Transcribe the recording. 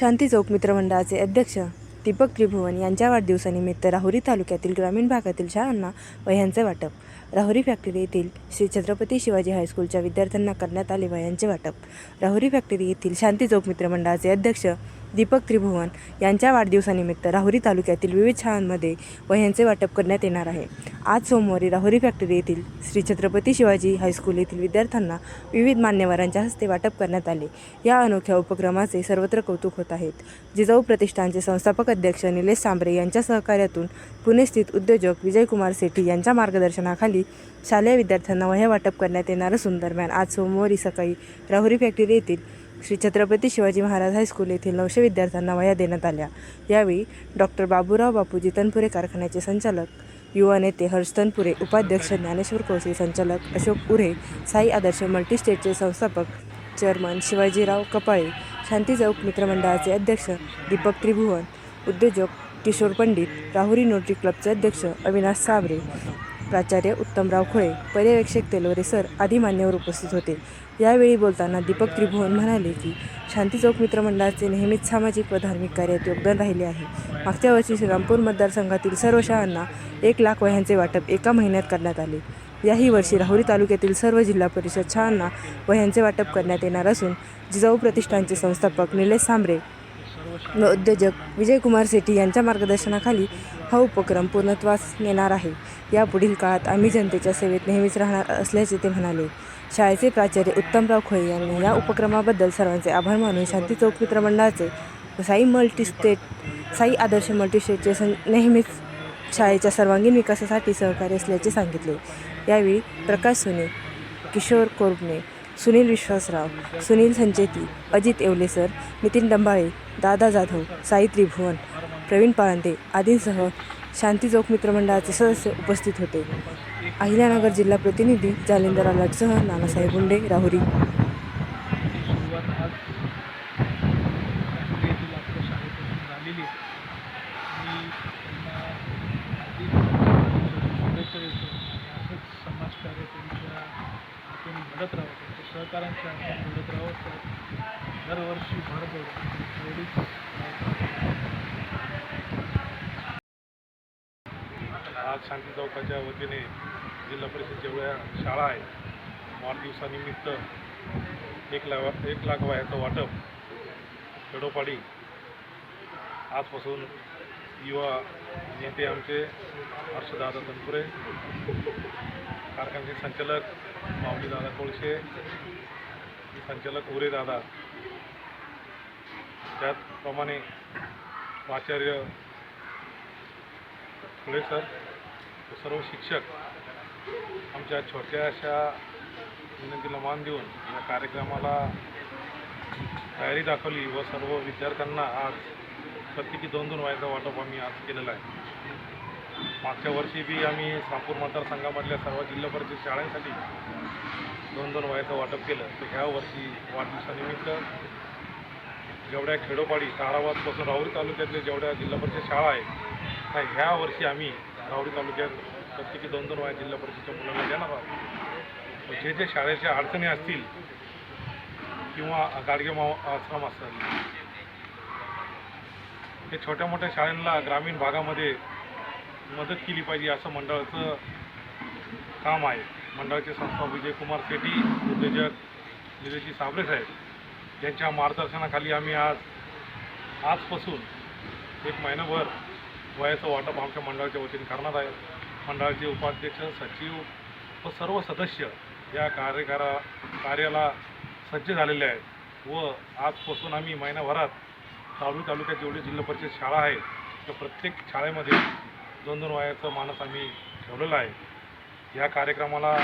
शांती चौक मित्रमंडळाचे अध्यक्ष दीपक त्रिभुवन यांच्या वाढदिवसानिमित्त राहुरी तालुक्यातील ग्रामीण भागातील शाळांना वह्यांचे वाटप. राहुरी फॅक्टरी येथील श्री छत्रपती शिवाजी हायस्कूलच्या विद्यार्थ्यांना करण्यात आले वह्यांचे वाटप. राहुरी फॅक्टरी येथील शांती चौक मित्रमंडळाचे अध्यक्ष दीपक त्रिभुवन यांच्या वाढदिवसानिमित्त राहुरी तालुक्यातील विविध शाळांमध्ये वह्यांचे वाटप करण्यात येणार आहे. आज सोमवारी राहुरी फॅक्टरी येथील श्री छत्रपती शिवाजी हायस्कूल येथील विद्यार्थ्यांना विविध मान्यवरांच्या हस्ते वाटप करण्यात आले. या अनोख्या उपक्रमाचे सर्वत्र कौतुक होत आहेत जिजाऊ प्रतिष्ठानचे संस्थापक अध्यक्ष निलेश सांबरे यांच्या सहकार्यातून पुणे स्थित उद्योजक विजयकुमार सेठी यांच्या मार्गदर्शनाखाली शालेय विद्यार्थ्यांना वह्या वाटप करण्यात येणार असून दरम्यान आज सोमवारी सकाळी राहुरी फॅक्टरी येथील श्री छत्रपती शिवाजी महाराज हायस्कूल येथील नऊशे विद्यार्थ्यांना वह्या देण्यात आल्या. यावेळी डॉक्टर बाबूराव बापूजी तनपुरे कारखान्याचे संचालक युवा नेते हर्ष तनपुरे उपाध्यक्ष ज्ञानेश्वर कोळसे संचालक अशोक उरे साई आदर्श मल्टीस्टेटचे संस्थापक चेअरमन शिवाजीराव कपाळे शांती चौक मित्रमंडळाचे अध्यक्ष दीपक त्रिभुवन उद्योजक किशोर पंडित राहुरी नोटरी क्लबचे अध्यक्ष अविनाश साबरे प्राचार्य उत्तमराव खोळे पर्यवेक्षक तेलोरे सर आदी मान्यवर उपस्थित होते. यावेळी बोलताना दीपक त्रिभुवन म्हणाले की शांती चौक मित्रमंडळाचे नेहमीच सामाजिक व धार्मिक कार्यात योगदान राहिले आहे. मागच्या वर्षी श्रीरामपूर मतदारसंघातील सर्व शाळांना एक लाख वह्यांचे वाटप एका महिन्यात करण्यात आले. याही वर्षी राहुरी तालुक्यातील सर्व जिल्हा परिषद शाळांना वह्यांचे वाटप करण्यात येणार असून जिजाऊ प्रतिष्ठानचे संस्थापक निलेश सांबरे व उद्योजक विजयकुमार सेठी यांच्या मार्गदर्शनाखाली हा उपक्रम पूर्णत्वास नेणार आहे. यापुढील काळात आम्ही जनतेच्या सेवेत नेहमीच राहणार असल्याचे ते म्हणाले. शाळेचे प्राचार्य उत्तमराव खोळे यांनी या उपक्रमाबद्दल सर्वांचे आभार मानून शांती चौक मित्रमंडळाचे साई मल्टीस्टेट साई आदर्श मल्टीस्टेटचे सं नेहमीच शाळेच्या सर्वांगीण विकासासाठी सहकार्य असल्याचे सांगितले. यावेळी प्रकाश सोने किशोर कोरबणे सुनील विश्वासराव सुनील संचेती अजित येवलेसर नितीन डंबाळे दादा जाधव साई त्रिभुवन प्रवीण पाळंदे आदींसह शांती चौक मित्रमंडळाचे सदस्य उपस्थित होते अहिल्यानगर जिल्हा प्रतिनिधी जालिंदर आलाटसह नानासाहेब गुंडे राहुरी घडत राहावं त्यांच्या घडत राहावं दरवर्षी भर एवढीच आज शांती चौकाच्या वतीने जिल्हा परिषद जेवढ्या शाळा आहेत वाढदिवसानिमित्त एक लाख एक लाख वयाचं वाटप खेडोपाडी. आजपासून युवा नेते आमचे हर्षदादा तनपुरे कारखान्याचे संचालक दादा कोळशे संचालक उरे दादा त्याचप्रमाणे प्राचार्य खुळे सर सर्व शिक्षक आमच्या छोट्याशा विनंतीला मान देऊन या कार्यक्रमाला तयारी दाखवली व सर्व विद्यार्थ्यांना आज प्रत्येकी दोन दोन वायचा वाटप आम्ही आज केलेला आहे. मागच्या वर्षी बी आम्ही सापूर मतदारसंघामधल्या सर्व जिल्हा परिषद शाळांसाठी दोन दोन वयाचं वाटप केलं. तर ह्या वर्षी वाढदिवसानिमित्त जेवढ्या खेडोपाडी ताराबादपासून राहुरी तालुक्यातले जेवढ्या जिल्हा परिषद शाळा आहेत त्या ह्या वर्षी आम्ही गावडी तालुक्यात प्रत्येकी दोन दोन वया जिल्हा परिषदच्या मुलांना देणार आहोत. जे जे शाळेच्या अडचणी असतील किंवा गाडगे माव आश्रम असेल हे छोट्या मोठ्या शाळांना ग्रामीण भागामध्ये मदत केली पाहिजे असं मंडळाचं काम आहे. मंडळाचे संस्था विजयकुमार सेठी उद्योजक निलेशी साबरे साहेब यांच्या मार्गदर्शनाखाली आम्ही आज आजपासून एक महिनाभर वयाचं वाटप आमच्या मंडळाच्या वतीने करणार आहे मंडळाचे उपाध्यक्ष सचिव व सर्व सदस्य या कार्यकारा कार्याला सज्ज झालेले आहेत. व आजपासून आम्ही महिनाभरात राहुरी तालुक्यात जेवढी जिल्हा परिषद शाळा आहे त्या प्रत्येक शाळेमध्ये दोन दोन वयाचं मानस आम्ही ठेवलेलं आहे. या कार्यक्रमाला